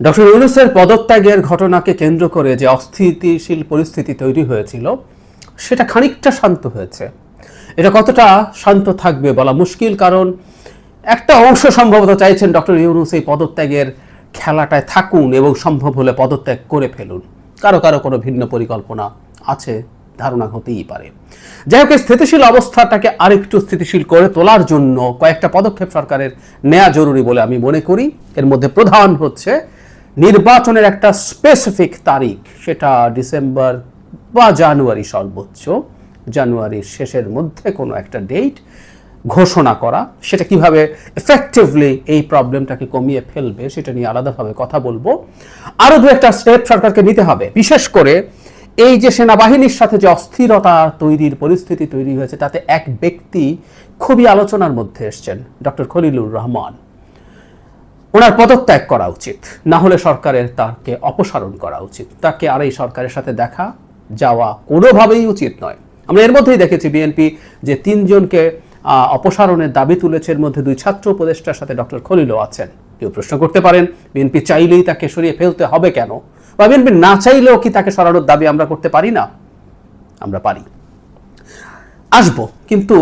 Doctor ইউনুসের পদত্যাগের ঘটনাকে কেন্দ্র করে যে অস্থিতিশীল পরিস্থিতি তৈরি হয়েছিল, সেটা খানিকটা শান্ত হয়েছে। এটা কতটা শান্ত থাকবে বলা মুশকিল, কারণ একটা অংশ সম্ভবত চাইছেন ডক্টর ইউনুস এই পদত্যাগের খেলাটায় থাকুন এবং সম্ভব হলে পদত্যাগ করে ফেলুন। কারও কারও কোনো ভিন্ন পরিকল্পনা আছে, ধারণা হতেই পারে। যাই হোক স্থিতিশীল অবস্থাটাকে আরেকটু স্থিতিশীল করে তোলার জন্য কয়েকটা পদক্ষেপ সরকারের নেওয়া জরুরি বলে আমি মনে করি। এর মধ্যে প্রধান হচ্ছে নির্বাচনের একটা স্পেসিফিক তারিখ, সেটা ডিসেম্বর বা জানুয়ারি সর্বোচ্চ। জানুয়ারির শেষের মধ্যে কোনো একটা ডেট ঘোষণা করা, সেটা কীভাবে এফেক্টিভলি এই প্রবলেমটাকে কমিয়ে ফেলবে, সেটা নিয়ে আলাদাভাবে কথা বলব। আরও দু একটা স্টেপ সরকারকে নিতে হবে। বিশেষ করে এই যে সেনাবাহিনীর সাথে যে অস্থিরতা তৈরির পরিস্থিতি তৈরি হয়েছে, তাতে এক ব্যক্তি খুবই আলোচনার মধ্যে এসছেন ডক্টর খলিলুর রহমান। ওনার পদত্যাগ করা উচিত। না হলে সরকারের তাকে অপসারণ করা উচিত। তাকে আর এই সরকারের সাথে দেখা যাওয়া কোনোভাবেই উচিত নয়। আমরা এর মধ্যেই দেখেছি বিএনপি যে তিনজনকে অপসারণের দাবি তুলেছে। এর মধ্যে দুই ছাত্র উপদেষ্টার সাথে ডক্টর খলিলও আছেন। কেউ প্রশ্ন করতে পারেন, বিএনপি চাইলেই তাকে সরিয়ে ফেলতে হবে কেন? বা বিএনপি না চাইলেও কি তাকে সরানোর দাবি আমরা করতে পারি না? আমরা পারি। আসব, কিন্তু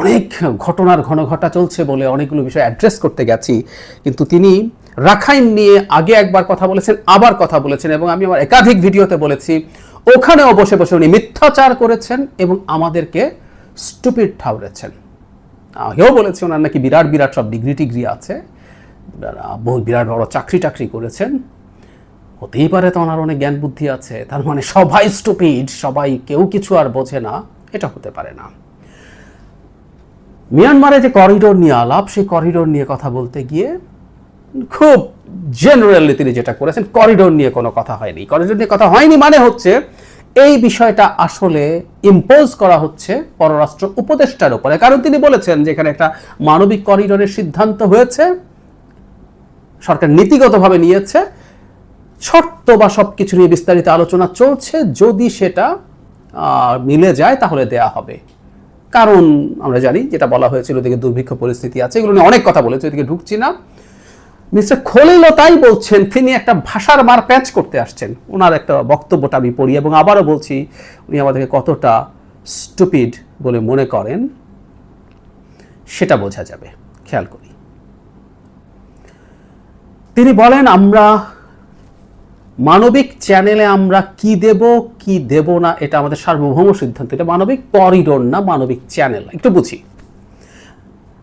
অনেক ঘটনার ঘন ঘটা চলছে বলে অনেকগুলো বিষয় অ্যাড্রেস করতে গেছি, কিন্তু তিনি রাখাইন নিয়ে আগে একবার কথা বলেছেন, আবার কথা বলেছেন এবং আমি আমার একাধিক ভিডিওতে বলেছি, ওখানেও বসে বসে উনি মিথ্যাচার করেছেন এবং আমাদেরকে স্টুপিড ঠাউরেছেন আগেও বলেছি ওনার নাকি বিরাট বিরাট সব ডিগ্রি টিগ্রি আছে, বহু বিরাট বড় চাকরি টাকরি করেছেন। হতেই পারে তো ওনার অনেক জ্ঞান বুদ্ধি আছে, তার মানে সবাই স্টুপিড সবাই কেউ কিছু আর বোঝে না, এটা হতে পারে না। মিয়ানমারে যে করিডোর নিয়ে আলাপ, সেই করিডোর নিয়ে কথা বলতে গিয়ে খুব জেনারেলি তিনি যেটা করেছেন করিডোর নিয়ে কোনো কথা হয়নি। করিডোর নিয়ে কথা হয়নি মানে হচ্ছে এই বিষয়টা আসলে ইম্পোজ করা হচ্ছে পররাষ্ট্র উপদেষ্টার উপরে। কারণ তিনি বলেছেন যে এখানে একটা মানবিক করিডোরের সিদ্ধান্ত হয়েছে, সরকার নীতিগতভাবে নিয়েছে, শর্ত বা সব কিছু নিয়ে বিস্তারিত আলোচনা চলছে, যদি সেটা মিলে যায় তাহলে দেয়া হবে। কারণ আমরা জানি যেটা বলা হয়েছিল ওদিকে দুর্ভিক্ষ পরিস্থিতি আছে, এগুলো নিয়ে অনেক কথা বলেছে ওইদিকে ঢুকছি না। মিস্টার খলিলও তাই বলছেন, তিনি একটা ভাষার মার প্যাচ করতে আসছেন। ওনার একটা বক্তব্যটা আমি পড়ি এবং আবারও বলছি, উনি আমাদেরকে কতটা স্টুপিড বলে মনে করেন, সেটা বোঝা যাবে। খেয়াল করি। তিনি বলেন, আমরা মানবিক চ্যানেলে আমরা কি দেব কি দেব না, এটা আমাদের সার্বভৌম সিদ্ধান্ত। এটা মানবিক করিডোর না, মানবিক চ্যানেল। একটু বুঝি।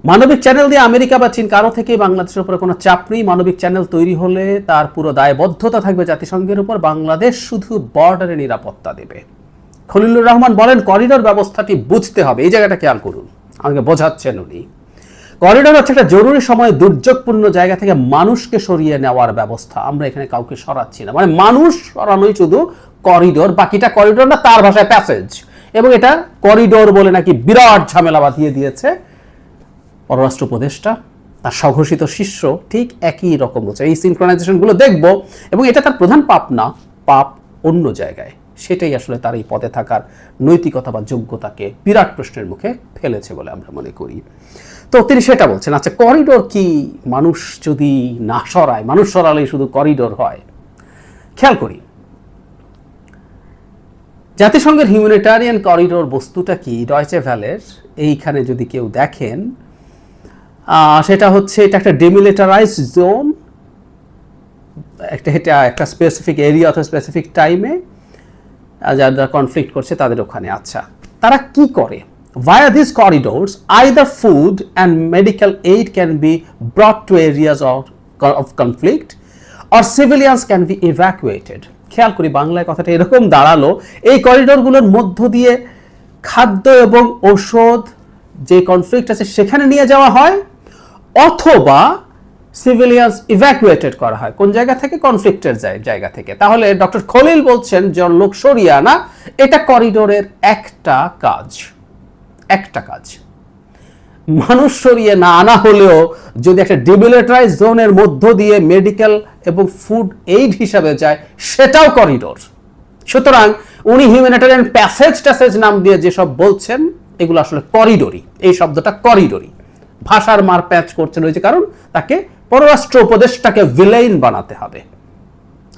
মানবিক চ্যানেল দিয়ে আমেরিকা বা চীন, কারও থেকে বাংলাদেশের উপরে কোনো চাপ নেই। মানবিক চ্যানেল তৈরি হলে তার পুরো দায়বদ্ধতা থাকবে জাতিসংঘের উপর। বাংলাদেশ শুধু বর্ডারে নিরাপত্তা দেবে। খলিলুর রহমান বলেন, করিডোর ব্যবস্থাটি বুঝতে হবে। এই জায়গাটা খেয়াল করুন। আমাকে বোঝাচ্ছেন উনি। করিডোর হচ্ছে একটা জরুরি সময়ে দুর্যোগপূর্ণ জায়গা থেকে মানুষকে সরিয়ে নেওয়ার ব্যবস্থা। আমরা এখানে কাউকে সরাচ্ছি না। মানে মানুষ সরানোই শুধু করিডোর বাকিটা করিডোর না, তার ভাষায় প্যাসেজ এবং এটা করিডোর বলে নাকি বিরাট ঝামেলা বাঁধিয়ে দিয়েছে পররাষ্ট্র উপদেষ্টা, তার স্বঘোষিত শিষ্য ঠিক একই রকম হচ্ছে। এই সিনক্রোনাইজেশনগুলো দেখব এবং এটা তার প্রধান পাপ না, পাপ অন্য জায়গায়। সেটাই আসলে তার এই পদে থাকার নৈতিকতা বা যোগ্যতাকে বিরাট প্রশ্নের মুখে ফেলেছে বলে আমরা মনে করি। তো তিনি সেটা বলছেন আচ্ছা করিডোর কি মানুষ যদি না সরায়, মানুষ সরালেই শুধু করিডোর হয়? খেয়াল করি। জাতিসংঘের হিউম্যানিটারিয়ান করিডোর বস্তুটা কি? ডয়চে ভ্যালের এইখানে যদি কেউ দেখেন সেটা হচ্ছে এটা একটা ডেমিলিটারাইজ জোন একটা, এটা একটা স্পেসিফিক এরিয়া অথবা স্পেসিফিক টাইমে যারা কনফ্লিক্ট করছে তাদের ওখানে আচ্ছা। তারা কি করে? Via this corridors either food and medical aid can be brought to areas of conflict or civilians can be evacuated খেয়াল করি, বাংলায় কথাটা এরকম দাঁড়াল। এই করিডোরগুলোর মধ্য দিয়ে খাদ্য এবং ঔষধ যে কনফ্লিক্ট আছে সেখানে নিয়ে যাওয়া হয়, অথবা সিভিলিয়ানস ইভ্যাকুয়েটেড করা হয়। কোন জায়গা থেকে? কনফ্লিক্টের জায়গা থেকে। তাহলে ডক্টর খলিল বলছেন যে লোক সরিয়ে আনা, এটা করিডোরের একটা কাজ। একটা কাজ। মানুষ সরিয়ে না আনা হলেও যদি একটা ডিবিলিটারাইজ জোনের মধ্য দিয়ে মেডিকেল এবং ফুড এইড হিসাবে যায়, সেটাও করিডোর সুতরাং উনি হিউম্যানিটারিয়ান প্যাসেজ ট্যাসেজ নাম দিয়ে যেসব বলছেন, এগুলো আসলে করিডোরই এই শব্দটা করিডোরই ভাষার মার প্যাচ করছেন। ওই যে কারণ, তাকে পররাষ্ট্র উপদেষ্টাকে ভিলেইন বানাতে হবে।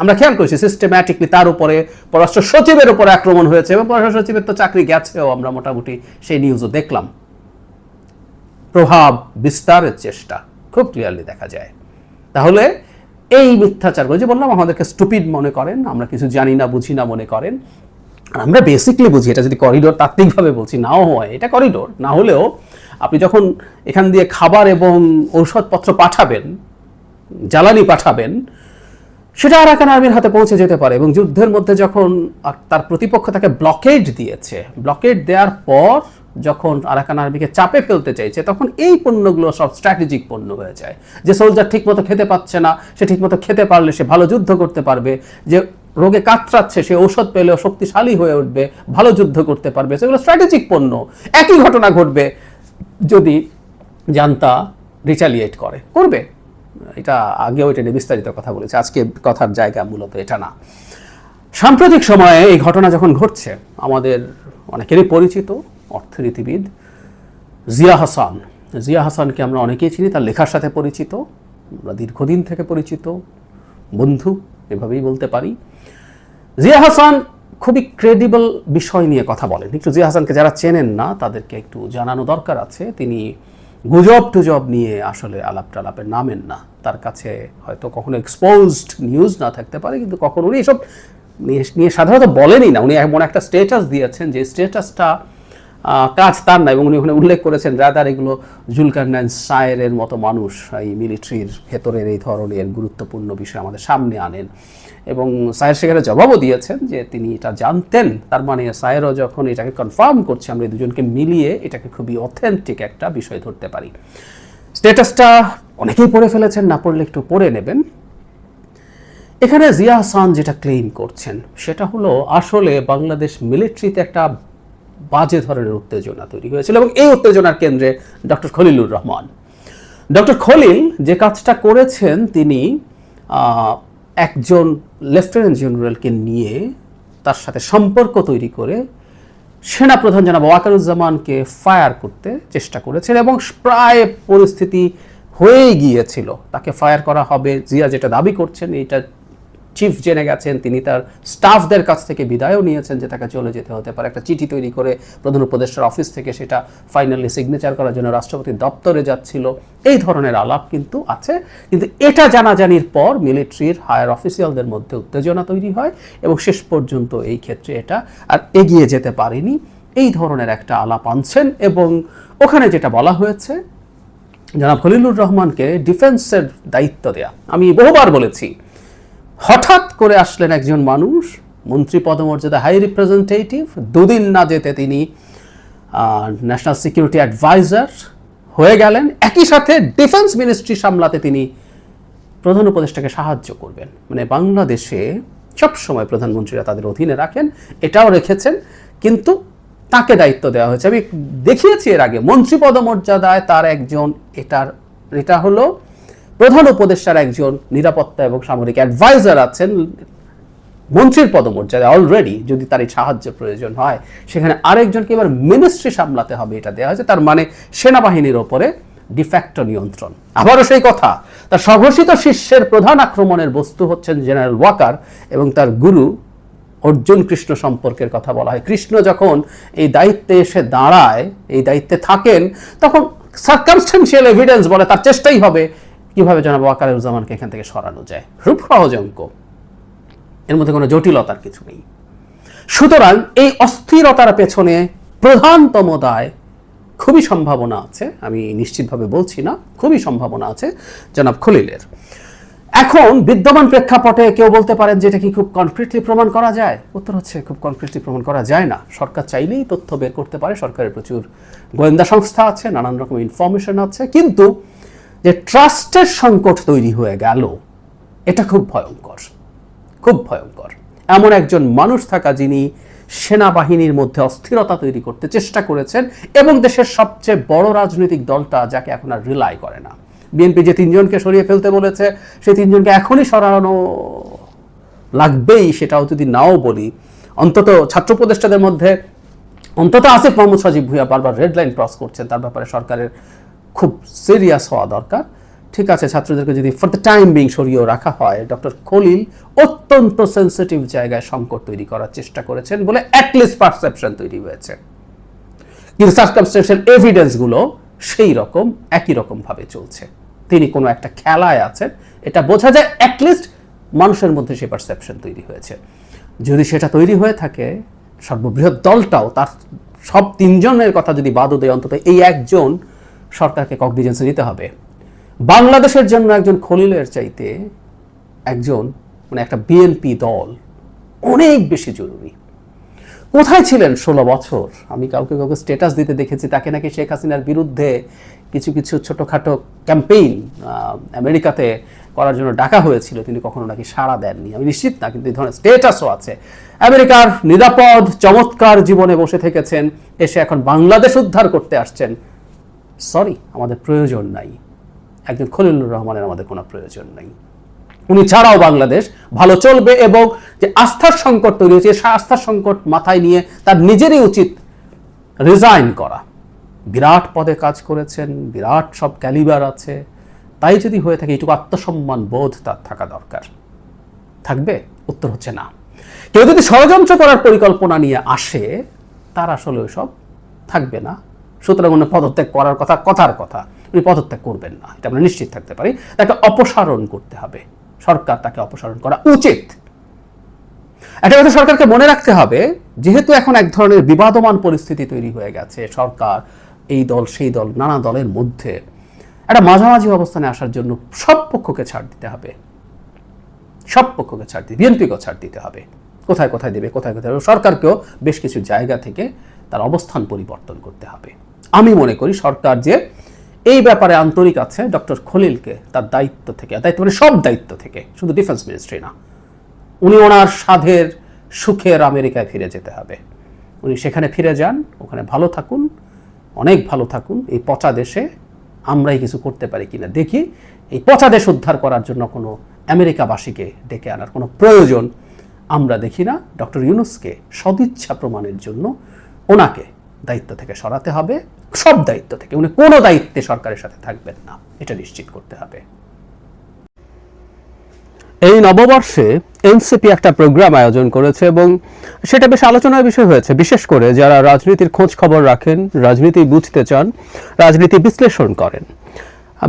আমরা খেয়াল করছি সিস্টেম্যাটিকলি তার উপরে পররাষ্ট্র সচিবের উপরে আক্রমণ হয়েছে এবং পররাষ্ট্র সচিবের তো চাকরি গেছেও, আমরা মোটামুটি সেই নিউজও দেখলাম। প্রভাব বিস্তারের চেষ্টা, খুব ক্লিয়ারলি দেখা যায়। তাহলে এই মিথ্যাচার যে বললাম, আমাদেরকে স্টুপিড মনে করেন, আমরা কিছু জানি না, বুঝি না মনে করেন। আর আমরা বেসিকলি বুঝি, এটা যদি করিডোর তাত্ত্বিকভাবে বলছি, নাও হয়, এটা করিডোর না হলেও আপনি যখন এখান দিয়ে খাবার এবং ঔষধপত্র পাঠাবেন, জ্বালানি পাঠাবেন, সেটা আরাকান আর্মির হাতে পৌঁছে যেতে পারে এবং যুদ্ধের মধ্যে যখন তার প্রতিপক্ষ তাকে ব্লকেড দিয়েছে ব্লকেড দেওয়ার পর যখন আরাকান আর্মিকে চাপে ফেলতে চাইছে, তখন এই পণ্যগুলো সব স্ট্র্যাটেজিক পণ্য হয়ে যায়। যে সোলজার ঠিকমতো খেতে পাচ্ছে না, সে ঠিকমতো খেতে পারলে সে ভালো যুদ্ধ করতে পারবে, যে রোগে কাতরাচ্ছে, সে ঔষধ পেলেও শক্তিশালী হয়ে উঠবে, ভালো যুদ্ধ করতে পারবে, সেগুলো স্ট্র্যাটেজিক পণ্য। একই ঘটনা ঘটবে যদি জানতা রিচালিয়েট করে, করবে। এটা আগেও এটা নিয়ে বিস্তারিত কথা বলেছে। আজকে কথার জায়গা মূলত এটা না। সাম্প্রতিক সময়ে এই ঘটনা যখন ঘটছে, আমাদের অনেকেরই পরিচিত অর্থনীতিবিদ জিয়া হাসান। জিয়া হাসানকে আমরা অনেকেই চিনি, তার লেখার সাথে পরিচিত, আমরা দীর্ঘদিন থেকে পরিচিত, বন্ধু, এভাবেই বলতে পারি। জিয়া হাসান খুবই ক্রেডিবল বিষয় নিয়ে কথা বলেন। একটু জিয়া হাসানকে যারা চেনেন না, তাদেরকে একটু জানানো দরকার আছে। তিনি গুজব টুজব নিয়ে আসলে আলাপ টালাপে নামেন না। তার কাছে হয়তো কখনো এক্সপোজড নিউজ না থাকতে পারে, কিন্তু কখনো উনি এসব নিয়ে সাধারণত বলেনই না। উনি এমন একটা স্টেটাস দিয়েছেন যে স্টেটাসটা কাজ তার না এবং উনি ওখানে উল্লেখ করেছেন, রাদার, এগুলো জুলকারনাইন সায়েরের মতো মানুষ, এই মিলিটারির ভেতরের এই ধরনের গুরুত্বপূর্ণ বিষয় আমাদের সামনে আনেন। এবং সায়ের সেখানে জবাবও দিয়েছেন যে তিনি এটা জানতেন। তার মানে সায়েরও যখন এটাকে কনফার্ম করছে, আমরা দুজনকে মিলিয়ে এটাকে খুবই অথেন্টিক একটা বিষয় ধরতে পারি। স্টেটাসটা অনেকেই পড়ে ফেলেছেন, না পড়লে একটু পড়ে নেবেন। এখানে জিয়া হাসান যেটা ক্লেম করছেন, সেটা হলো আসলে বাংলাদেশ মিলিটারিতে একটা বাজে ধরনের উত্তেজনা তৈরি হয়েছিল এবং এই উত্তেজনার কেন্দ্রে ডক্টর খলিলুর রহমান। ডক্টর খলিল যে কাজটা করেছেন, তিনি একজন লেফটেন্যান্ট জেনারেলকে নিয়ে তার সাথে সম্পর্ক তৈরি করে সেনাপ্রধান জনাব ওয়াকারুজ্জামানকে ফায়ার করতে চেষ্টা করেছেন এবং প্রায় পরিস্থিতি হয়ে গিয়েছিল। তাকে ফায়ার করা হবে, জিয়া যেটা দাবি করছেন, এটা চিফ জেনে গেছেন, তিনি তার স্টাফদের কাছ থেকে বিদায়ও নিয়েছেন যে তাকে চলে যেতে হতে পারে। একটা চিঠি তৈরি করে প্রধান উপদেষ্টার অফিস থেকে সেটা ফাইনালি সিগনেচার করার জন্য রাষ্ট্রপতির দপ্তরে যাচ্ছিল। এই ধরনের আলাপ কিন্তু আছে। কিন্তু এটা জানাজানির পর মিলিটারির হায়ার অফিসিয়ালদের মধ্যে উত্তেজনা তৈরি হয় এবং শেষ পর্যন্ত এই ক্ষেত্রে এটা আর এগিয়ে যেতে পারেনি। এই ধরনের একটা আলাপ আনছেন এবং ওখানে যেটা বলা হয়েছে, জনাব খলিলুর রহমানকে ডিফেন্সের দায়িত্ব দেয়া। আমি বহুবার বলেছি হঠাৎ করে আসলেন একজন মানুষ, মন্ত্রী পদমর্যাদা হাই রিপ্রেজেন্টেটিভ দুদিন না যেতে তিনি ন্যাশনাল সিকিউরিটি অ্যাডভাইজার হয়ে গেলেন। একই সাথে ডিফেন্স মিনিস্ট্রি সামলাতে তিনি প্রধান উপদেষ্টাকে সাহায্য করবেন। মানে বাংলাদেশে সবসময় প্রধানমন্ত্রীরা তাদের অধীনে রাখেন, এটাও রেখেছেন, কিন্তু তাকে দায়িত্ব দেওয়া হয়েছে। আমি দেখিয়েছি এর আগে, মন্ত্রী পদমর্যাদায় তার একজন, এটার, এটা হলো প্রধান উপদেষ্টার একজন নিরাপত্তা এবং সামরিক অ্যাডভাইজার আছেন, মন্ত্রীর পদমর্যাদায় অলরেডি যদি তার এই সাহায্যের প্রয়োজন হয়, সেখানে আরেকজনকে এবার মিনিস্ট্রি সামলাতে হবে, এটা দেওয়া হয়েছে। তার মানে সেনাবাহিনীর ওপরে ডিফ্যাক্টো নিয়ন্ত্রণ। আবারও সেই কথা, তার স্বঘোষিত শিষ্যের প্রধান আক্রমণের বস্তু হচ্ছেন জেনারেল ওয়াকার এবং তার গুরু অর্জুন কৃষ্ণ সম্পর্কের কথা বলা হয়। কৃষ্ণ যখন এই দায়িত্বে এসে দাঁড়ায়, এই দায়িত্বে থাকেন, তখন সার্কামস্টেন্সিয়াল এভিডেন্স বলে তার চেষ্টাই হবে কীভাবে জনাব ওয়াকারুজ্জামানকে এখান থেকে সরানো যায়? খুব সহজ অঙ্ক এর মধ্যে কোনো জটিলতার কিছু নেই। সুতরাং এই অস্থিরতার পেছনে প্রধানতম দায় খুবই সম্ভাবনা আছে, আমি নিশ্চিতভাবে বলছি না, খুবই সম্ভাবনা আছে, জনাব খলিলের। এখন বিদ্যমান প্রেক্ষাপটে কেউ বলতে পারেন যে এটা কি খুব কনক্রিটলি প্রমাণ করা যায়? উত্তর হচ্ছে খুব কনক্রিটলি প্রমাণ করা যায় না। সরকার চাইলেই তথ্য বের করতে পারে, সরকারের প্রচুর গোয়েন্দা সংস্থা আছে, নানান রকম ইনফরমেশন আছে, কিন্তু যে ট্রাস্টের সংকট তৈরি হয়ে গেল, এটা খুব ভয়ঙ্কর খুব ভয়ঙ্কর। এমন একজন মানুষ থাকা যিনি সেনাবাহিনীর মধ্যে অস্থিরতা তৈরি করতে চেষ্টা করেছেন এবং দেশের সবচেয়ে বড় রাজনৈতিক দলটা যাকে এখন আর রিলাই করে না। বিএনপি যে তিনজনকে সরিয়ে ফেলতে বলেছে, সেই তিনজনকে এখনই সরানো লাগবেই, সেটাও যদি নাও বলি। অন্তত ছাত্র উপদেষ্টাদের মধ্যে, অন্তত আসিফ মোহাম্মদ সজীব ভুইয়া বারবার রেড লাইন ক্রস করছেন, তার ব্যাপারে সরকারের খুব সিরিয়াস হওয়া দরকার। ঠিক আছে, ছাত্রদেরকে যদি ফর দ্য টাইম বিং সরিয়েও রাখা হয় ডক্টর খলিল অত্যন্ত সেন্সিটিভ জায়গায় সংকট তৈরি করার চেষ্টা করেছেন বলে অ্যাটলিস্ট পারসেপশন তৈরি হয়েছে। কিন্তু সার্কামস্টেন্সিয়াল এভিডেন্সগুলো সেই রকম, একই রকমভাবে চলছে। তিনি কোনো একটা খেলায় আছেন, এটা বোঝা যায় অ্যাটলিস্ট মানুষের মধ্যে সে পারসেপশন তৈরি হয়েছে। যদি সেটা তৈরি হয়ে থাকে, সর্ববৃহৎ দলটাও তার সব তিনজনের কথা যদি বাদও দেয়, অন্তত এই একজন সরকারকে কগনিজেন্সে নিতে হবে। বাংলাদেশের জন্য একজন খলিলের চাইতে একজন মানে একটা বিএনপি দল অনেক বেশি জরুরি। কোথায় ছিলেন ষোলো বছর? আমি কাউকে কাউকে স্ট্যাটাস দিতে দেখেছি, তাকে নাকি শেখ হাসিনার বিরুদ্ধে কিছু কিছু ছোটোখাটো ক্যাম্পেইন আমেরিকাতে করার জন্য ডাকা হয়েছিল, তিনি কখনো নাকি সাড়া দেননি। আমি নিশ্চিত না, কিন্তু এই ধরনের স্টেটাসও আছে। আমেরিকার নিরাপদ, চমৎকার জীবনে বসে থেকেছেন, এসে এখন বাংলাদেশ উদ্ধার করতে আসছেন সরি আমাদের প্রয়োজন নাই। একজন খলিলুর রহমানের আমাদের কোনো প্রয়োজন নাই। উনি ছাড়াও বাংলাদেশ ভালো চলবে এবং যে আস্থার সংকট তৈরি হয়েছে, সে আস্থার সংকট মাথায় নিয়ে তার নিজেরই উচিত রিজাইন করা। বিরাট পদে কাজ করেছেন, বিরাট সব ক্যালিবার আছে। তাই যদি হয়ে থাকে, এটুকু আত্মসম্মান বোধ তার থাকা দরকার। থাকবে? উত্তর হচ্ছে না। কেউ যদি ষড়যন্ত্র করার পরিকল্পনা নিয়ে আসে, তার আসলে সব থাকবে না। সুতরাং উনি পদত্যাগ করার কথা, কথার কথা। উনি পদত্যাগ করবেন না, এটা আমরা নিশ্চিত থাকতে পারি। তাকে অপসারণ করতে হবে। সরকার তাকে অপসারণ করা উচিত। একটা কথা সরকারকে মনে রাখতে হবে, যেহেতু এখন এক ধরনের বিবাদমান পরিস্থিতি তৈরি হয়ে গেছে, সরকার এই দল, সেই দল, নানা দলের মধ্যে। একটা মাঝামাঝি অবস্থানে আসার জন্য সব পক্ষকে ছাড় দিতে হবে। সব পক্ষকে ছাড় দিতে, বিএনপিকেও ছাড় দিতে হবে। কোথায় কোথায় দেবে, কোথায় কোথায় সরকারকেও বেশ কিছু জায়গা থেকে তার অবস্থান পরিবর্তন করতে হবে। আমি মনে করি সরকার যে এই ব্যাপারে আন্তরিক আছে, ডক্টর খলিলকে তার দায়িত্ব থেকে, দায়িত্ব মানে সব দায়িত্ব থেকে, শুধু ডিফেন্স মিনিস্ট্রি না, উনি ওনার সাধের সুখের আমেরিকায় ফিরে যেতে হবে। উনি সেখানে ফিরে যান, ওখানে ভালো থাকুন, অনেক ভালো থাকুন, এই পচা দেশে আমরাই কিছু করতে পারি কিনা দেখি, এই পচা দেশ উদ্ধার করার জন্য কোনো আমেরিকাবাসীকে ডেকে আনার কোনো প্রয়োজন আমরা দেখি না। ডক্টর ইউনুসকে সদিচ্ছা প্রমাণের জন্য ওনাকে দায়িত্ব থেকে সরাতে হবে, সব দায়িত্ব থেকে, উনি কোনো দায়িত্বে সরকারের সাথে থাকবেন না, এটা নিশ্চিত করতে হবে। এই নববর্ষে এনসিপি একটা প্রোগ্রাম আয়োজন করেছে এবং সেটা বেশ আলোচনার বিষয় হয়েছে, বিশেষ করে যারা রাজনীতির খোঁজ খবর রাখেন, রাজনীতি বুঝতে চান, রাজনীতি বিশ্লেষণ করেন।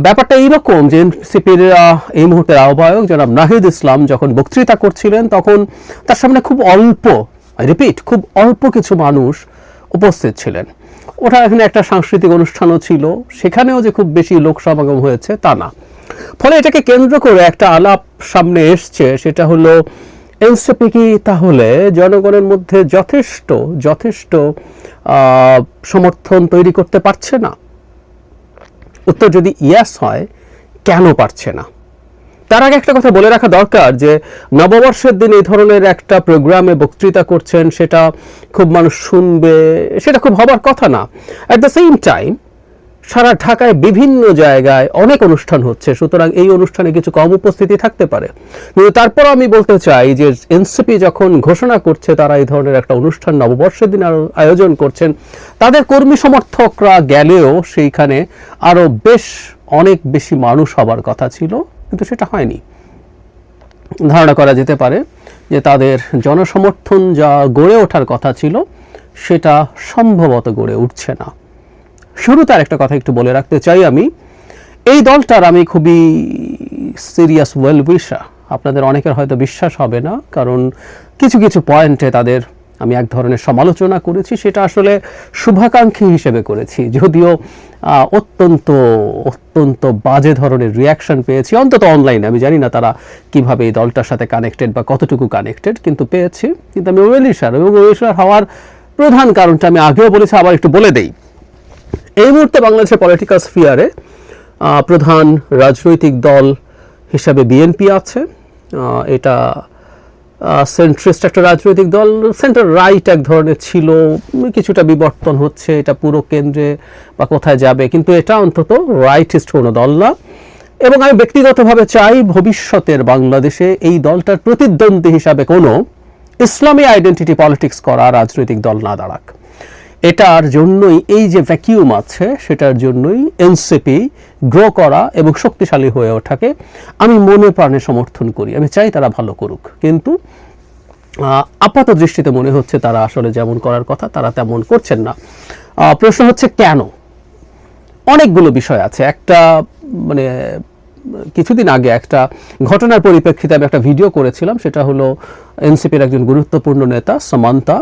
ব্যাপারটা এইরকম যে এনসিপির এই মুহূর্তের আহ্বায়ক জনাব নাহিদ ইসলাম যখন বক্তৃতা করছিলেন, তখন তার সামনে খুব অল্প রিপিট, খুব অল্প কিছু মানুষ উপস্থিত ছিলেন। ওটা এখানে একটা সাংস্কৃতিক অনুষ্ঠানও ছিল। সেখানেও যে খুব বেশি লোক সমাগম হয়েছে, তা না। ফলে এটাকে কেন্দ্র করে একটা আলাপ সামনে এসছে, সেটা হলো, এনসিপি কি তাহলে জনগণের মধ্যে যথেষ্ট যথেষ্ট সমর্থন তৈরি করতে পারছে না? উত্তর যদি ইয়াস হয়, কেন পারছে না? তার আগে একটা কথা বলে রাখা দরকার যে নববর্ষের দিন এই ধরনের একটা প্রোগ্রামে বক্তৃতা করছেন, সেটা খুব মানুষ শুনবে, সেটা খুব হবার কথা না। অ্যাট দ্য সেম টাইম সারা ঢাকায় বিভিন্ন জায়গায় অনেক অনুষ্ঠান হচ্ছে, সুতরাং এই অনুষ্ঠানে কিছু কম উপস্থিতি থাকতে পারে। কিন্তু তারপর আমি বলতে চাই যে এনসিপি যখন ঘোষণা করছে তারা এই ধরনের একটা অনুষ্ঠান নববর্ষের দিন আয়োজন করছেন, তাদের কর্মী সমর্থকরা গেলেও সেইখানে আরও বেশ অনেক বেশি মানুষ হবার কথা ছিল। কিন্তু সেটা হয়নি। ধারণা করা যেতে পারে যে তাদের জনসমর্থন যা গড়ে ওঠার কথা ছিল, সেটা সম্ভবত গড়ে উঠছে না। শুরুতে আরেকটা কথা একটু বলে রাখতে চাই আমি। এই দলটার আমি খুবই সিরিয়াস ওয়েল উইশার আপনাদের অনেকের হয়তো বিশ্বাস হবে না, কারণ কিছু কিছু পয়েন্টে তাদের আমি এক ধরনের সমালোচনা করেছি, সেটা আসলে শুভাকাঙ্ক্ষী হিসেবে করেছি। যদিও অত্যন্ত অত্যন্ত বাজে ধরনের রিয়াকশন পেয়েছি। অন্তত অনলাইনে আমি জানি না তারা কীভাবে এই দলটার সাথে কানেক্টেড বা কতটুকু কানেক্টেড কিন্তু পেয়েছি। কিন্তু আমি ওয়েলিশার এবং ওয়েলিশার হওয়ার প্রধান কারণটা আমি আগেও বলেছি, আবার একটু বলে দেই। এই মুহূর্তে বাংলাদেশের পলিটিক্যাল স্ফিয়ারে প্রধান রাজনৈতিক দল হিসাবে বিএনপি আছে। এটা সেন্ট্রিস্ট একটা রাজনৈতিক দল সেন্টার রাইট এক ধরনের ছিল কিছুটা বিবর্তন হচ্ছে, এটা পুরো কেন্দ্রে বা কোথায় যাবে, কিন্তু এটা অন্তত রাইটিস্ট কোনো দল না। এবং আমি ব্যক্তিগতভাবে চাই ভবিষ্যতের বাংলাদেশে এই দলটার প্রতিদ্বন্দ্বী হিসাবে কোনো ইসলামী আইডেন্টিটি পলিটিক্স করা রাজনৈতিক দল না দাঁড়াক। এটার জন্যই এই যে ভ্যাকিউম আছে, সেটার জন্যই এনসিপি গ্রো করা এবং শক্তিশালী হয়ে ওঠাকে আমি মনে প্রাণে সমর্থন করি। আমি চাই তারা ভালো করুক। কিন্তু আপাত দৃষ্টিতে মনে হচ্ছে তারা আসলে যেমন করার কথা, তারা তেমন করছেন না। প্রশ্ন হচ্ছে কেন? অনেকগুলো বিষয় আছে। একটা মানে কিছুদিন আগে একটা ঘটনার পরিপ্রেক্ষিতে আমি একটা ভিডিও করেছিলাম, সেটা হলো এনসিপির একজন গুরুত্বপূর্ণ নেতা, সমান্তা।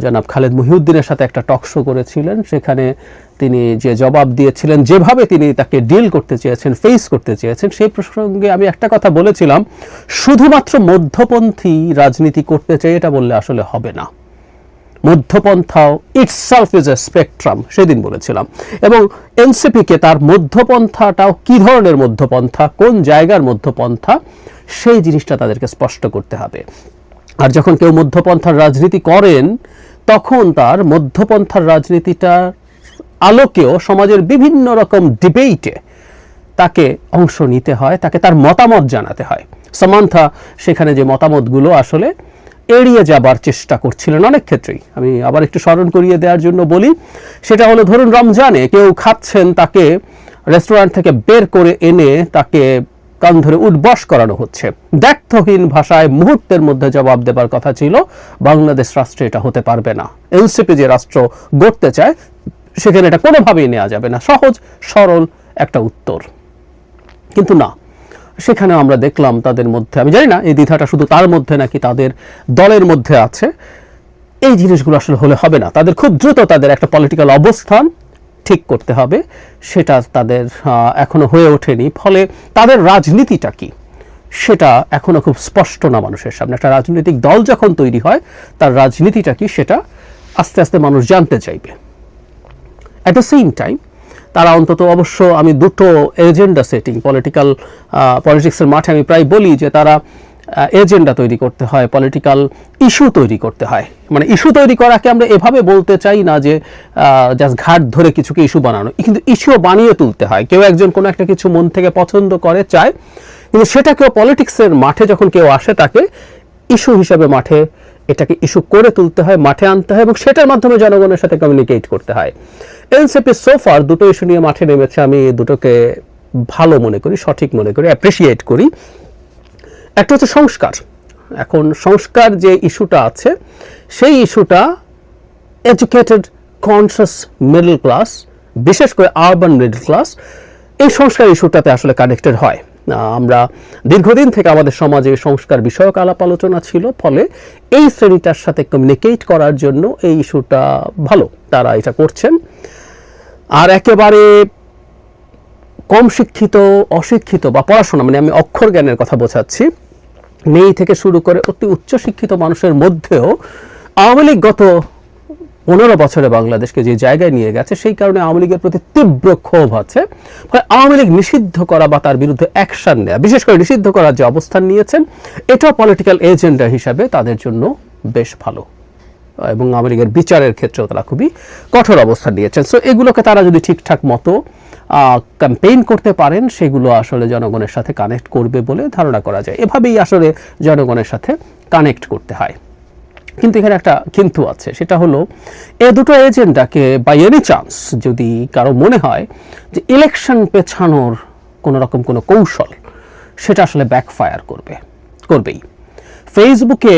জনাব খালেদ মহিউদ্দিনের সাথে একটা টক শো করেছিলেন। সেখানে তিনি যে জবাব দিয়েছিলেন, যেভাবে তিনি তাকে ডিল করতে চেয়েছেন ফেস করতে চেয়েছেন, সেই প্রসঙ্গে আমি একটা কথা বলেছিলাম, শুধুমাত্র মধ্যপন্থী রাজনীতি করতে চাই, এটা বললে আসলে হবে না। মধ্যপন্থাও ইটসেলফ ইজ এ স্পেকট্রাম সেদিন বলেছিলাম। এবং এনসিপিকে তার মধ্যপন্থাটাও কি ধরনের মধ্যপন্থা, কোন জায়গার মধ্যপন্থা, সেই জিনিসটা তাদেরকে স্পষ্ট করতে হবে। আর যখন কেউ মধ্যপন্থার রাজনীতি করেন, তখন তার মধ্যপন্থার রাজনীতিটার আলোকেও সমাজের বিভিন্ন রকম ডিবেটে তাকে অংশ নিতে হয়, তাকে তার মতামত জানাতে হয়। সামান্থা সেখানে যে মতামতগুলো আসলে এড়িয়ে যাবার চেষ্টা করছিলেন অনেক ক্ষেত্রেই। আমি আবার একটু স্মরণ করিয়ে দেওয়ার জন্য বলি, সেটা হলো ধরুন রমজানে কেউ খাচ্ছেন তাকে রেস্টুরেন্ট থেকে বের করে এনে তাকে কান ধরে উঠবস করানো হচ্ছে। দ্ব্যর্থহীন ভাষায় মুহূর্তের মধ্যে জবাব দেবার কথা ছিল, বাংলাদেশ রাষ্ট্রে এটা হতে পারবে না। এনসিপি যে রাষ্ট্র গড়তে চায়, সেখানে এটা কোনোভাবেই নেওয়া যাবে না। সহজ, সরল একটা উত্তর। কিন্তু না, সেখানে আমরা দেখলাম তাদের মধ্যে, আমি জানি না এই দ্বিধাটা শুধু তার মধ্যে নাকি তাদের দলের মধ্যে আছে, এই জিনিসগুলো আসলে হলে হবে না। তাদের খুব দ্রুত তাদের একটা পলিটিক্যাল অবস্থান ঠিক করতে হবে, সেটা তাদের এখনও হয়ে ওঠেনি। ফলে তাদের রাজনীতিটা কি? সেটা এখনও খুব স্পষ্ট না মানুষের সামনে। একটা রাজনৈতিক দল যখন তৈরি হয়, তার রাজনীতিটা কি সেটা আস্তে আস্তে মানুষ জানতে চাইবে। অ্যাট দ্য সেম টাইম তারা অন্তত অবশ্য আমি দুটো এজেন্ডা সেটিং পলিটিক্যাল পলিটিক্সের মাঠে আমি প্রায় বলি যে তারা এজেন্ডা তৈরি করতে হয় পলিটিক্যাল ইস্যু তৈরি করতে হয়। মানে ইস্যু তৈরি করাকে আমরা এভাবে বলতে চাই না যে জাস্ট ঘাট ধরে কিছুকে ইস্যু বানানো। কিন্তু ইস্যু বানিয়ে তুলতে হয়। কেউ একজন কোনো একটা কিছু মন থেকে পছন্দ করে, চায়, কিন্তু সেটাকেও পলিটিক্সের মাঠে যখন কেউ আসে তাকে ইস্যু হিসাবে মাঠে, এটাকে ইস্যু করে তুলতে হয়, মাঠে আনতে হয় এবং সেটার মাধ্যমে জনগণের সাথে কমিউনিকেট করতে হয়। এনসিপি সোফার দুটো ইস্যু নিয়ে মাঠে নেমেছে, আমি দুটোকে ভালো মনে করি, সঠিক মনে করি অ্যাপ্রিসিয়েট করি। একটা হচ্ছে সংস্কার। এখন সংস্কার যে ইস্যুটা আছে, সেই ইস্যুটা এডুকেটেড কনসিয়াস মিডল ক্লাস, বিশেষ করে আরবান মিডল ক্লাস, এই সংস্কার ইস্যুটাতে আসলে কানেক্টেড হয়। আমরা দীর্ঘদিন থেকে আমাদের সমাজে সংস্কার বিষয়ক আলাপ আলোচনা ছিল, ফলে এই শ্রেণীটার সাথে কমিউনিকেট করার জন্য এই ইস্যুটা ভালো, তারা এটা করছেন। আর একেবারে কম শিক্ষিত, অশিক্ষিত বা পড়াশোনা মানে আমি অক্ষর জ্ঞানের কথা বোঝাচ্ছি নেই থেকে শুরু করে অতি উচ্চ শিক্ষিত মানুষের মধ্যেও আওয়ামী লীগ গত পনেরো বছরে বাংলাদেশকে যে জায়গায় নিয়ে গেছে, সেই কারণে আওয়ামী লীগের প্রতি তীব্র ক্ষোভ আছে। ফলে আওয়ামী লীগ নিষিদ্ধ করা বা তার বিরুদ্ধে অ্যাকশন নেওয়া বিশেষ করে নিষিদ্ধ করার যে অবস্থান নিয়েছেন, এটাও পলিটিক্যাল এজেন্ডা হিসাবে তাদের জন্য বেশ ভালো। এবং আওয়ামী লীগের বিচারের ক্ষেত্রেও তারা খুবই কঠোর অবস্থান নিয়েছেন। সো এগুলোকে তারা যদি ঠিকঠাক মতো ক্যাম্পেইন করতে পারেন, সেগুলো আসলে জনগণের সাথে কানেক্ট করবে বলে ধারণা করা যায়। এভাবেই আসলে জনগণের সাথে কানেক্ট করতে হয়। কিন্তু এখানে একটা কিন্তু আছে, সেটা হলো এ দুটো এজেন্ডাকে বাই এনি চান্স যদি কারও মনে হয় যে ইলেকশন পেছানোর কোনো রকম কোনো কৌশল, সেটা আসলে ব্যাকফায়ার করবে, করবেই। ফেসবুকে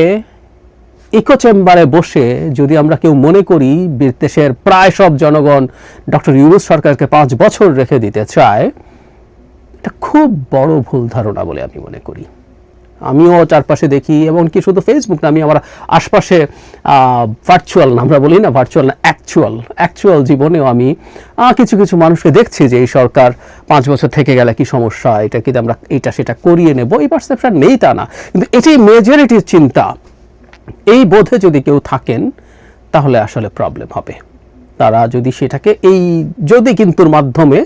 ইকো চেম্বারে বসে যদি আমরা কেউ মনে করি দেশের প্রায় সব জনগণ ডক্টর ইউনুস সরকারকে পাঁচ বছর রেখে দিতে চায়, এটা খুব বড় ভুল ধারণা বলে আমি মনে করি। আমিও চারপাশে দেখি, এমনকি শুধু ফেসবুক না, আমি আমার আশপাশে ভার্চুয়াল না আমরা বলি না ভার্চুয়াল না অ্যাকচুয়াল অ্যাকচুয়াল জীবনেও আমি কিছু কিছু মানুষকে দেখছি যে এই সরকার পাঁচ বছর থেকে গেলে কি সমস্যা, এটা কি আমরা এটা সেটা করিয়ে নেব, এই পারসেপশন নেই তা না। কিন্তু এটি মেজরিটির চিন্তা। এই বোধে যদি কেউ থাকেন, তাহলে আসলে প্রবলেম হবে। তারা যদি সেটাকে এই, যদি কিন্তুর মাধ্যমে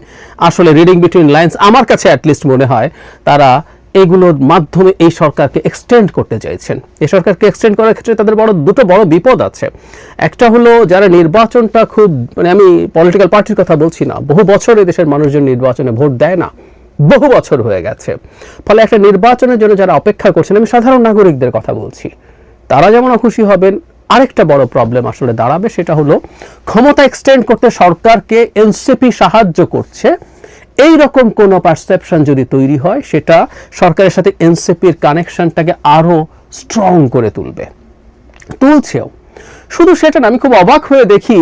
আসলে রিডিং বিটুইন লাইন্স আমার কাছে অ্যাটলিস্ট মনে হয়, তারা এগুলোর মাধ্যমে এই সরকারকে এক্সটেন্ড করতে চাইছেন। এই সরকারকে এক্সটেন্ড করার ক্ষেত্রে তাদের বড়, দুটো বড় বিপদ আছে। একটা হলো যারা নির্বাচনটা খুব মানে আমি পলিটিক্যাল পার্টির কথা বলছি না, বহু বছর দেশের মানুষজন নির্বাচনে ভোট দেয় না, বহু বছর হয়ে গেছে। ফলে একটা নির্বাচনের জন্য যারা অপেক্ষা করছেন, আমি সাধারণ নাগরিকদের কথা বলছি তারা যেমন খুশি হবেন, আরেকটা বড় প্রবলেম আসলে দাঁড়াবে, সেটা হলো ক্ষমতা এক্সটেন্ড করতে সরকারকে এনসিপি সাহায্য করছে। এই রকম কোনো পারসেপশন যদি তৈরি হয়, সেটা সরকারের সাথে এনসিপির কানেকশনটাকে আরও স্ট্রং করে তুলবে। তুলছেও। শুধু সেটা না, আমি খুব অবাক হয়ে দেখি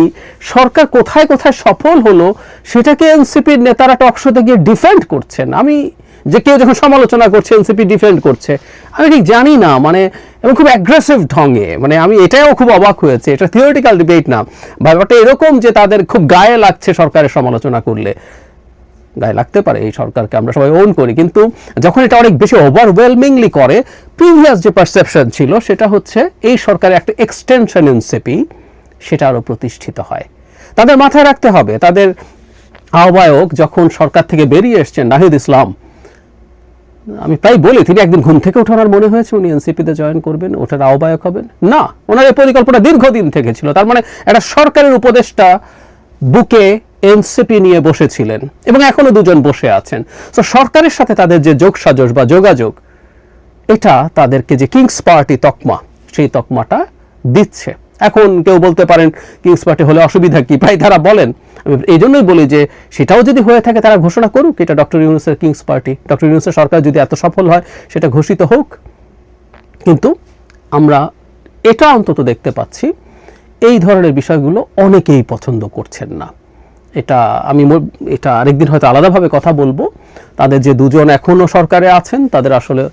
সরকার কোথায় কোথায় সফল হলো, সেটাকে এনসিপির নেতারা টকশোতে গিয়ে ডিফেন্ড করছেন। আমি যে কেউ যখন সমালোচনা করছে এনসিপি ডিফেন্ড করছে, আমি ঠিক জানি না মানে এবং খুব অ্যাগ্রেসিভ ঢঙে মানে আমি এটাও খুব অবাক হয়েছে, এটা থিওরিটিক্যাল ডিবেট না ব্যাপারটা এরকম যে তাদের খুব গায়ে লাগছে সরকারের সমালোচনা করলে। গায়ে লাগতে পারে এই সরকারকে, আমরা সবাই ওন করি, কিন্তু যখন এটা অনেক বেশি ওভারওয়েলমিংলি করে প্রিভিয়াস যে পারসেপশন ছিল, সেটা হচ্ছে এই সরকারের একটা এক্সটেনশন এনসিপি সেটা আরও প্রতিষ্ঠিত হয়। তাদের মাথায় রাখতে হবে, তাদের আহ্বায়ক যখন সরকার থেকে বেরিয়ে এসছেন, নাহিদ ইসলাম আমি প্রায় বলি, তিনি একদিন ঘুম থেকে ওঠার মনে হয়েছে, উনি এনসিপিতে জয়েন করবেন ওটার আহ্বায়ক হবেন। না, ওনার এই পরিকল্পনা দীর্ঘদিন থেকে ছিল। তার মানে একটা সরকারের উপদেষ্টা বুকে এনসিপি নিয়ে বসেছিলেন এবং এখনও দুজন বসে আছেন। তো সরকারের সাথে তাদের যে যোগসাজশ বা যোগাযোগ, এটা তাদেরকে যে কিংস পার্টি তকমা, সেই তকমাটা দিচ্ছে। এখন কেউ বলতে পারেন, কিংস পার্টি হলে অসুবিধা কি? ভাই, তারা বলেন এই জন্যই বলি যে সেটাও যদি হয়ে থাকে তারা ঘোষণা করুক, এটা ডক্টর ইউনুসের কিংস পার্টি। ডক্টর ইউনুসের সরকার যদি এত সফল হয়, সেটা ঘোষিত হোক। কিন্তু আমরা এটা অন্তত দেখতে পাচ্ছি, এই ধরনের বিষয়গুলো অনেকেই পছন্দ করছেন না। এটা আমি এটা আরেকদিন হয়তো আলাদাভাবে কথা বলব। তাদের যে দুজন এখনও সরকারে আছেন, তাদের আসলে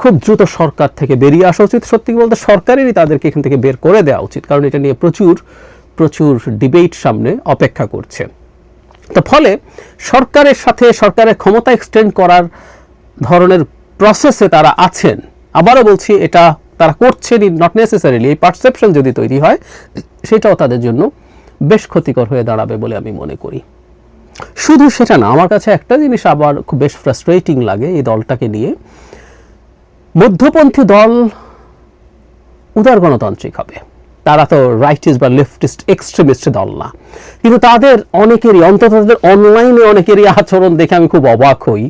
খুব দ্রুত সরকার থেকে বেরিয়ে আসা উচিত। সত্যি বলতে সরকারেরই তাদেরকে এখান থেকে বের করে দেওয়া উচিত। কারণ এটা নিয়ে প্রচুর প্রচুর ডিবেট সামনে অপেক্ষা করছে। তো ফলে সরকারের সাথে, সরকারের ক্ষমতা এক্সটেন্ড করার ধরনের প্রসেসে তারা আছেন। আবারও বলছি, এটা তারা করছেনই নট নেসেসারিলি এই পারসেপশন যদি তৈরি হয়, সেটাও তাদের জন্য বেশ ক্ষতিকর হয়ে দাঁড়াবে বলে আমি মনে করি। শুধু সেটা না, আমার কাছে একটা জিনিস আবার খুব বেশ ফ্রাস্ট্রেটিং লাগে এই দলটাকে নিয়ে। মধ্যপন্থী দল উদার গণতান্ত্রিক হবে। তারা তো রাইটিস্ট বা লেফটিস্ট এক্সট্রিমিস্ট দল না। কিন্তু তাদের অনেকেরই, অন্তত তাদের অনলাইনে অনেকেরই আচরণ দেখে আমি খুব অবাক হই।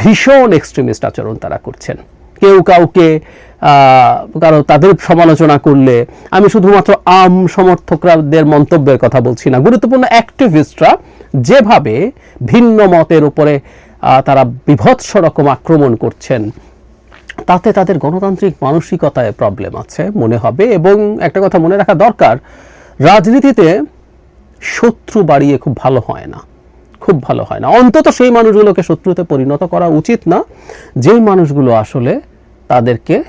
ভীষণ এক্সট্রিমিস্ট আচরণ তারা করছেন। কেউ কাউকে কারও তাদের সমালোচনা করলে আমি শুধুমাত্র আম সমর্থকদের মন্তব্যের কথা বলছি না। গুরুত্বপূর্ণ অ্যাক্টিভিস্টরা যেভাবে ভিন্ন মতের উপরে তারা বিভৎস রকম আক্রমণ করছেন তাতে তাদের গণতান্ত্রিক মানসিকতায় প্রবলেম আছে, মনে হবে। এবং একটা কথা মনে রাখা দরকার, রাজনীতিতে শত্রু বাড়িয়ে খুব ভালো হয় না। খুব ভালো হয় না। অন্তত সেই মানুষগুলোকে শত্রুতে পরিণত করা উচিত না। যেই মানুষগুলো আসলে তাদেরকে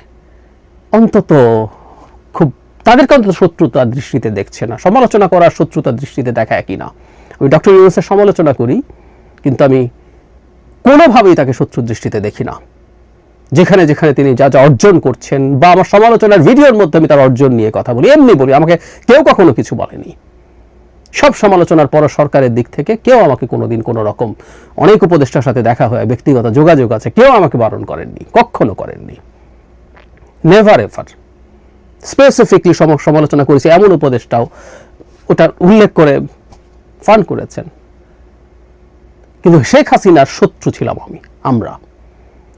অন্তত খুব, তাদেরকে অন্তত শত্রুতার দৃষ্টিতে দেখছে না। সমালোচনা করার শত্রুতার দৃষ্টিতে দেখা একই না। আমি ডক্টর ইউনুসের সমালোচনা করি, কিন্তু আমি কোনোভাবেই তাকে শত্রুর দৃষ্টিতে দেখি না। যেখানে যেখানে তিনি যা যা অর্জন করছেন বা আমার সমালোচনার ভিডিওর মধ্যে আমি তার অর্জন নিয়ে কথা বলি, এমনি বলি, আমাকে কেউ কখনো কিছু বলেনি। সব সমালোচনার পর সরকারের দিক থেকে কেউ আমাকে কোনোদিন কোনো রকম অনেক উপদেষ্টার সাথে দেখা হয়, ব্যক্তিগত যোগাযোগ আছে, কেউ আমাকে বারণ করেননি, কখনো করেননি। নেভার এভার স্পেসিফিকলি সমালোচনা করেছি এমন উপদেষ্টাও ওটা উল্লেখ করে ফান করেছেন। কিন্তু শেখ হাসিনার শত্রু ছিলাম আমি, আমরা।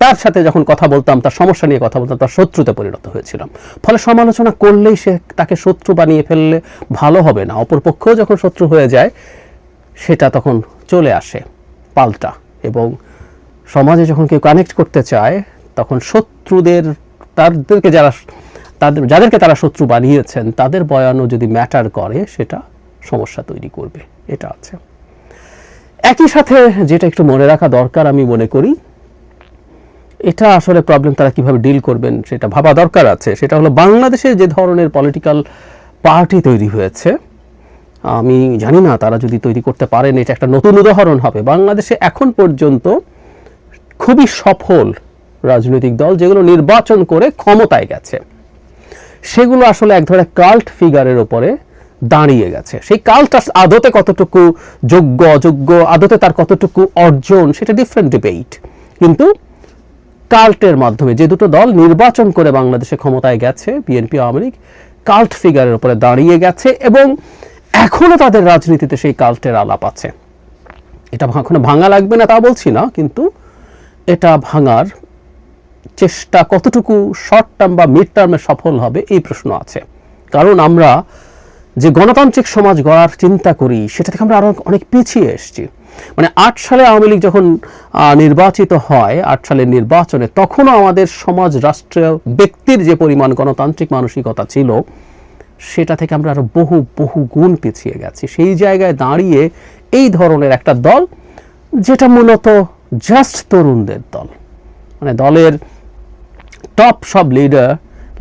তার সাথে যখন কথা বলতাম, তার সমস্যা নিয়ে কথা বলতাম, তার শত্রুতে পরিণত হয়েছিলাম। ফলে সমালোচনা করলেই সে তাকে শত্রু বানিয়ে ফেললে ভালো হবে না। অপরপক্ষও যখন শত্রু হয়ে যায়, সেটা তখন চলে আসে পাল্টা এবং সমাজে যখন কেউ কানেক্ট করতে চায়, তখন শত্রুদের, তাদেরকে যারা, তাদের, যাদেরকে তারা শত্রু বানিয়েছেন, তাদের বয়ানও যদি ম্যাটার করে, সেটা সমস্যা তৈরি করবে। এটা আছে। একই সাথে যেটা একটু মনে রাখা দরকার আমি মনে করি এটা আসলে প্রবলেম তারা কীভাবে ডিল করবেন সেটা ভাবা দরকার আছে। সেটা হলো বাংলাদেশে যে ধরনের পলিটিক্যাল পার্টি তৈরি হয়েছে, আমি জানি না তারা যদি তৈরি করতে পারেন, এটা একটা নতুন উদাহরণ হবে। বাংলাদেশে এখন পর্যন্ত খুবই সফল রাজনৈতিক দল যেগুলো নির্বাচন করে ক্ষমতায় গেছে, সেগুলো আসলে এক ধরনের কাল্ট ফিগারের ওপরে দাঁড়িয়ে গেছে। সেই কাল্ট আদতে কতটুকু যোগ্য, অযোগ্য, আদতে তার কতটুকু অর্জন, সেটা ডিফারেন্ট ডিবেট কিন্তু কাল্টের মাধ্যমে যে দুটো দল নির্বাচন করে বাংলাদেশে ক্ষমতায় গেছে, বিএনপি, আওয়ামী লীগ, কাল্ট ফিগারের উপরে দাঁড়িয়ে গেছে এবং এখনও তাদের রাজনীতিতে সেই কাল্টের আলাপ আছে। এটা এখনও ভাঙা লাগবে না তা বলছি না, কিন্তু এটা ভাঙার চেষ্টা কতটুকু শর্ট টার্ম বা মিড টার্মে সফল হবে এই প্রশ্ন আছে। কারণ আমরা যে গণতান্ত্রিক সমাজ গড়ার চিন্তা করি, সেটা থেকে আমরা আরও অনেক পিছিয়ে এসেছি। মানে আট সালে আওয়ামী লীগ যখন নির্বাচিত হয়, আট সালের নির্বাচনে, তখনও আমাদের সমাজ রাষ্ট্রীয় ব্যক্তির যে পরিমাণ গণতান্ত্রিক মানসিকতা ছিল, সেটা থেকে আমরা আরও বহু বহু গুণ পিছিয়ে গেছি। সেই জায়গায় দাঁড়িয়ে এই ধরনের একটা দল, যেটা মূলত জাস্ট তরুণদের দল। মানে দলের টপ সব leader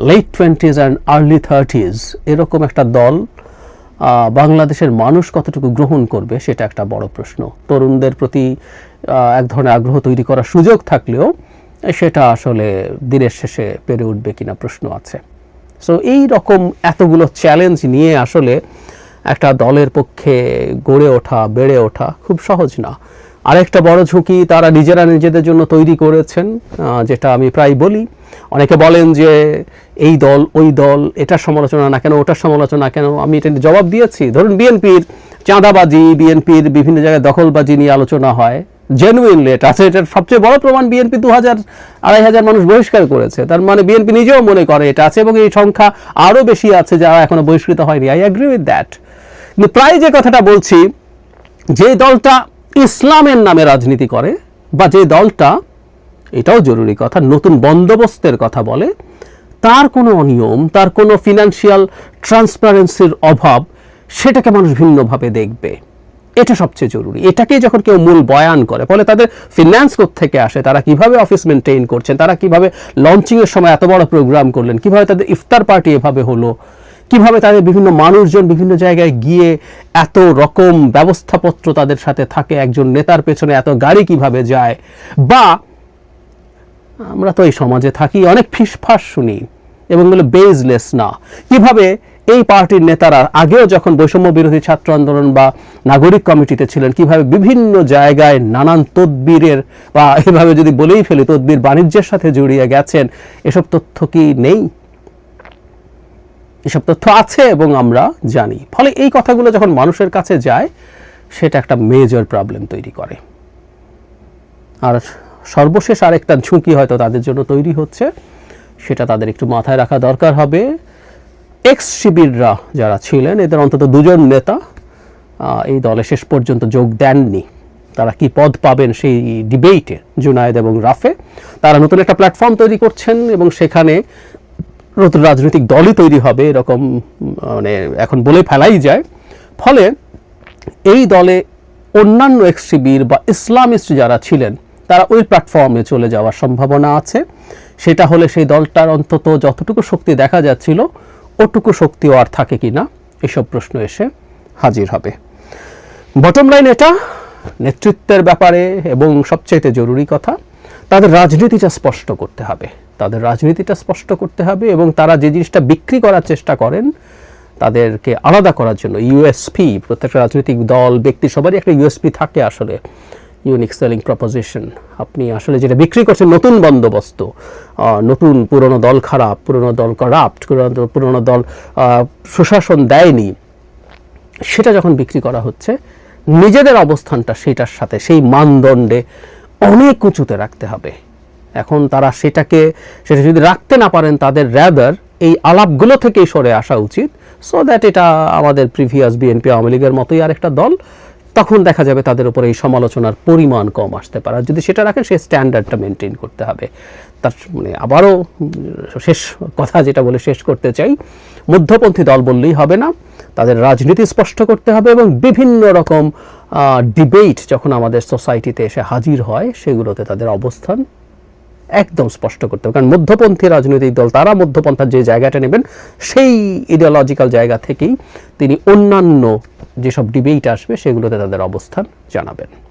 late twenties and early thirties এরকম একটা দল বাংলাদেশের মানুষ কতটুকু গ্রহণ করবে সেটা একটা বড় প্রশ্ন। তরুণদের প্রতি এক ধরনের আগ্রহ তৈরি করার সুযোগ থাকলেও সেটা আসলে দিনের শেষে পেরে উঠবে কিনা প্রশ্ন আছে। সো এই রকম এতগুলো চ্যালেঞ্জ নিয়ে আসলে একটা দলের পক্ষে গড়ে ওঠা, বেড়ে ওঠা খুব সহজ না। আরেকটা বড় ঝুঁকি তারা নিজেরা নিজেদের জন্য তৈরি করেছেন যেটা আমি প্রায় বলি অনেকে বলেন যে এই দল, ওই দল, এটার সমালোচনা না কেন, ওটার সমালোচনা কেন? আমি এটা জবাব দিয়েছি। ধরুন বিএনপির চাঁদাবাজি, বিএনপির বিভিন্ন জায়গায় দখলবাজি নিয়ে আলোচনা হয়। জেনুইনলি এটা আছে, এটার সবচেয়ে বড় প্রমাণ বিএনপি দু হাজার আড়াই হাজার মানুষ বহিষ্কার করেছে। তার মানে বিএনপি নিজেও মনে করে এটা আছে এবং এই সংখ্যা আরও বেশি আছে যারা এখনও বহিষ্কৃত হয়নি। আই অ্যাগ্রি উইথ দ্যাট কিন্তু প্রায় যে কথাটা বলছি, যে দলটা ইসলামের নামে রাজনীতি করে বা যে দলটা এটাও জরুরি কথা, নতুন বন্দোবস্তের কথা বলে, তার কোনো অনিয়ম, তার কোনো ফিনান্সিয়াল ট্রান্সপারেন্সির অভাব, সেটাকে মানুষ ভিন্নভাবে দেখবে। এটা সবচেয়ে জরুরি। এটাকেই যখন কেউ মূল বয়ান করে, ফলে তাদের ফিনান্স থেকে আসে, তারা কীভাবে অফিস মেনটেন করছেন, তারা কীভাবে লঞ্চিংয়ের সময় এত বড় প্রোগ্রাম করলেন, কীভাবে তাদের ইফতার পার্টি এভাবে হলো, কীভাবে তাদের বিভিন্ন মানুষজন বিভিন্ন জায়গায় গিয়ে এত রকম ব্যবস্থাপত্র তাদের সাথে থাকে, একজন নেতার পেছনে এত গাড়ি কীভাবে যায়, বা আমরা তো এই সমাজে থাকি, অনেক ফিসফাস শুনি এবং এগুলো বেজলেস না। কীভাবে এই পার্টির নেতারা আগেও যখন বৈষম্য বিরোধী ছাত্র আন্দোলন বা নাগরিক কমিটিতে ছিলেন, কীভাবে বিভিন্ন জায়গায় নানান তদবিরের বা এভাবে যদি বলেই ফেলি, তদবির বাণিজ্যের সাথে জড়িয়ে গেছেন, এসব তথ্য কি নেই? এসব তথ্য আছে এবং আমরা জানি। ফলে এই কথাগুলো যখন মানুষের কাছে যায়, সেটা একটা মেজর প্রবলেম তৈরি করে। আর সর্বশেষ আরেকটা ঝুঁকি হয়তো তাদের জন্য তৈরি হচ্ছে, সেটা তাদের একটু মাথায় রাখা দরকার হবে। এক্স শিবিররা যারা ছিলেন, এদের অন্তত দুজন নেতা এই দলে শেষ পর্যন্ত যোগ দেননি। তারা কি পদ পাবেন সেই ডিবেটে জুনায়েদ এবং রাফে? তারা নতুন একটা প্ল্যাটফর্ম তৈরি করছেন এবং সেখানে নতুন রাজনৈতিক দলই তৈরি হবে, এরকম মানে এখন বলে ফেলাই যায়। ফলে এই দলে অন্যান্য এক্সট্রিবির বা ইসলামিস্ট যারা ছিলেন তারা ওই প্ল্যাটফর্মে চলে যাওয়ার সম্ভাবনা আছে। সেটা হলে সেই দলটার অন্তত যতটুকু শক্তি দেখা যাচ্ছিল, ওটুকু শক্তিও আর থাকে কি না এসব প্রশ্ন এসে হাজির হবে। বটম লাইন এটা, নেতৃত্বের ব্যাপারে এবং সবচাইতে জরুরি কথা, তাদের রাজনীতিটা স্পষ্ট করতে হবে। তাদের রাজনীতিটা স্পষ্ট করতে হবে এবং তারা যে জিনিসটা বিক্রি করার চেষ্টা করেন, তাদেরকে আলাদা করার জন্য। ইউএসপি প্রত্যেকটা রাজনৈতিক দল, ব্যক্তি, সবারই একটা ইউএসপি থাকে আসলে। ইউনিক সেলিং প্রপোজিশন আপনি আসলে যেটা বিক্রি করছেন নতুন বন্দোবস্ত নতুন পুরনো দল খারাপ, পুরনো দল করাপ্ট পুরনো দল সুশাসন দেয়নি, সেটা যখন বিক্রি করা হচ্ছে, নিজেদের অবস্থানটা সেটার সাথে, সেই মানদণ্ডে অনেক উঁচুতে রাখতে হবে। এখন তারা সেটাকে, সেটা যদি রাখতে না পারেন, তাদের র্যাদার এই আলাপগুলো থেকেই সরে আসা উচিত সো দ্যাট এটা আমাদের প্রিভিয়াস বিএনপি আওয়ামী লীগের মতোই আরেকটা দল তখন দেখা যাবে তাদের উপরে এই সমালোচনার পরিমাণ কম আসতে পারে। আর যদি সেটা রাখেন, সেই স্ট্যান্ডার্ডটা মেনটেন করতে হবে। তার মানে আবারও শেষ কথা যেটা বলে শেষ করতে চাই, মধ্যপন্থী দল বললেই হবে না, তাদের রাজনীতি স্পষ্ট করতে হবে এবং বিভিন্ন রকম ডিবেট যখন আমাদের সোসাইটিতে এসে হাজির হয়, সেগুলোতে তাদের অবস্থান একদম স্পষ্ট করতে হবে। কারণ মধ্যপন্থী রাজনৈতিক দল, তারা মধ্যপন্থার যে জায়গাটা নেবেন, সেই ইডিওলজিক্যাল জায়গা থেকেই তিনি অন্যান্য যেসব ডিবেট আসবে সেগুলোতে তাদের অবস্থান জানাবেন।